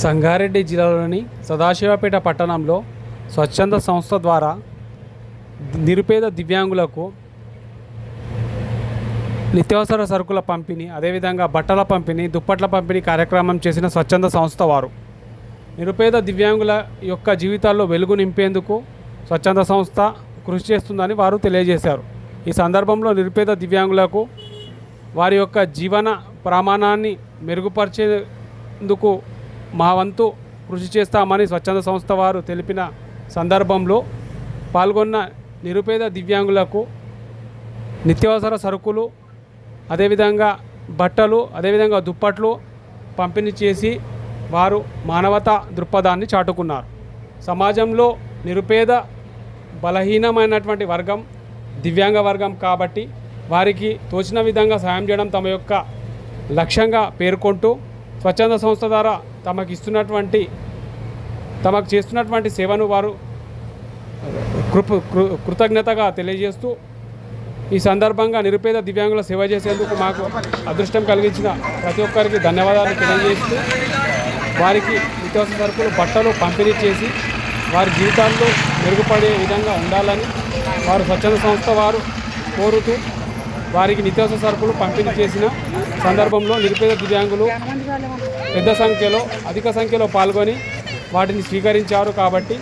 సంగారెడ్డి జిల్లాలోని సదాశివపేట పట్టణంలో స్వచ్ఛంద సంస్థ ద్వారా నిరుపేద దివ్యాంగులకు నిత్యావసర సరుకుల పంపిణీ అదేవిధంగా బట్టల పంపిణీ దుప్పట్ల పంపిణీ కార్యక్రమం చేసిన స్వచ్ఛంద సంస్థ వారు. నిరుపేద దివ్యాంగుల యొక్క జీవితాల్లో వెలుగు నింపేందుకు స్వచ్ఛంద సంస్థ కృషి చేస్తుందని వారు తెలియజేశారు. ఈ సందర్భంలో నిరుపేద దివ్యాంగులకు వారి యొక్క జీవన ప్రమాణాన్ని మెరుగుపరిచేందుకు మా వంతు కృషి చేస్తామని స్వచ్ఛంద సంస్థ వారు తెలిపిన సందర్భంలో పాల్గొన్న నిరుపేద దివ్యాంగులకు నిత్యావసర సరుకులు అదేవిధంగా బట్టలు అదేవిధంగా దుప్పట్లు పంపిణీ చేసి వారు మానవతా దృక్పథాన్ని చాటుకున్నారు. సమాజంలో నిరుపేద బలహీనమైనటువంటి వర్గం దివ్యాంగ వర్గం కాబట్టి వారికి తోచిన విధంగా సాయం చేయడం తమ యొక్క లక్ష్యంగా పేర్కొంటూ స్వచ్ఛంద సంస్థ ద్వారా తమకు ఇస్తున్నటువంటి తమకు చేస్తున్నటువంటి సేవను వారు కృప కృ కృతజ్ఞతగా తెలియజేస్తూ ఈ సందర్భంగా నిరుపేద దివ్యాంగుల సేవ చేసేందుకు మాకు అదృష్టం కలిగించిన ప్రతి ఒక్కరికి ధన్యవాదాలు తెలియజేస్తూ వారికి నిత్యావసర సరుకులు బట్టలు పంపిణీ చేసి వారి జీవితాల్లో మెరుగుపడే విధంగా ఉండాలని వారు స్వచ్ఛంద సంస్థ వారు కోరుతూ వారికి నిత్యావసర సరుకులు పంపిణీ చేసిన సందర్భంలో నిరుపేద దివ్యాంగులు పెద్ద సంఖ్యలో అధిక సంఖ్యలో పాల్గొని వాటిని స్వీకరించారు కాబట్టి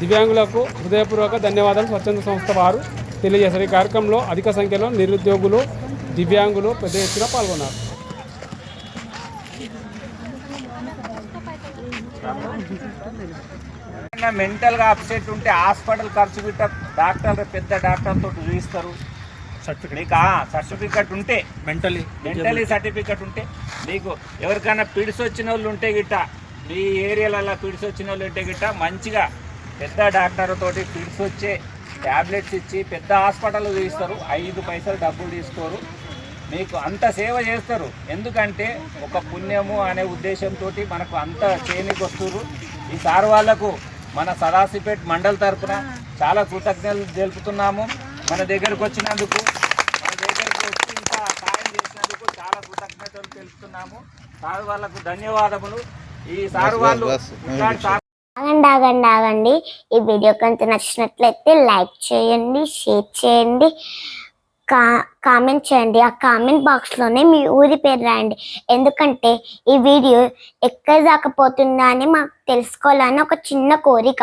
దివ్యాంగులకు హృదయపూర్వక ధన్యవాదాలు. స్వచ్ఛంద సంస్థ వారు తెలియజేశారు. ఈ కార్యక్రమంలో అధిక సంఖ్యలో నిరుద్యోగులు దివ్యాంగులు పెద్ద ఎత్తున పాల్గొన్నారు. మెంటల్గా అప్సెట్ ఉంటే హాస్పిటల్ ఖర్చు పెట్ట డాక్టర్ పెద్ద డాక్టర్ తోటి మీకు సర్టిఫికెట్ ఉంటే మెంటలీ మెంటలీ సర్టిఫికెట్ ఉంటే మీకు ఎవరికైనా పిడిసి వచ్చిన వాళ్ళు ఉంటే గిట్ట మీ ఏరియాలలో పిడిసి వచ్చిన వాళ్ళు ఉంటే గిట్ట మంచిగా పెద్ద డాక్టర్ తోటి పిడిసి వచ్చే ట్యాబ్లెట్స్ ఇచ్చి పెద్ద హాస్పిటల్ చూపిస్తారు ఐదు పైసలు డబ్బులు తీసుకోరు. మీకు అంత సేవ చేస్తారు. ఎందుకంటే ఒక పుణ్యము అనే ఉద్దేశంతో మనకు అంత చేయనికి వస్తున్నారు ఈ సార్ వాళ్ళకు మన సదాశిపేట్ మండల్ తరపున చాలా కృతజ్ఞతలు తెలుపుతున్నాము. మన దగ్గరకు వచ్చినందుకు మన దగ్గరకు వచ్చి ఇంత సాయం చేసినందుకు చాలా కృతజ్ఞతలు తెలుపుతున్నాము. సార్ వాళ్ళకు ధన్యవాదములు. ఈ సార్ వాళ్ళు ఆగండి ఆగండి ఆగండి. ఈ వీడియో కనుక నచ్చినట్లయితే లైక్ చేయండి షేర్ చేయండి కా కామెంట్ చేయండి. ఆ కామెంట్ బాక్స్లోనే మీ ఊరి పేరు రాయండి. ఎందుకంటే ఈ వీడియో ఎక్కడ దాకా పోతుందా అని మాకు తెలుసుకోవాలని ఒక చిన్న కోరిక.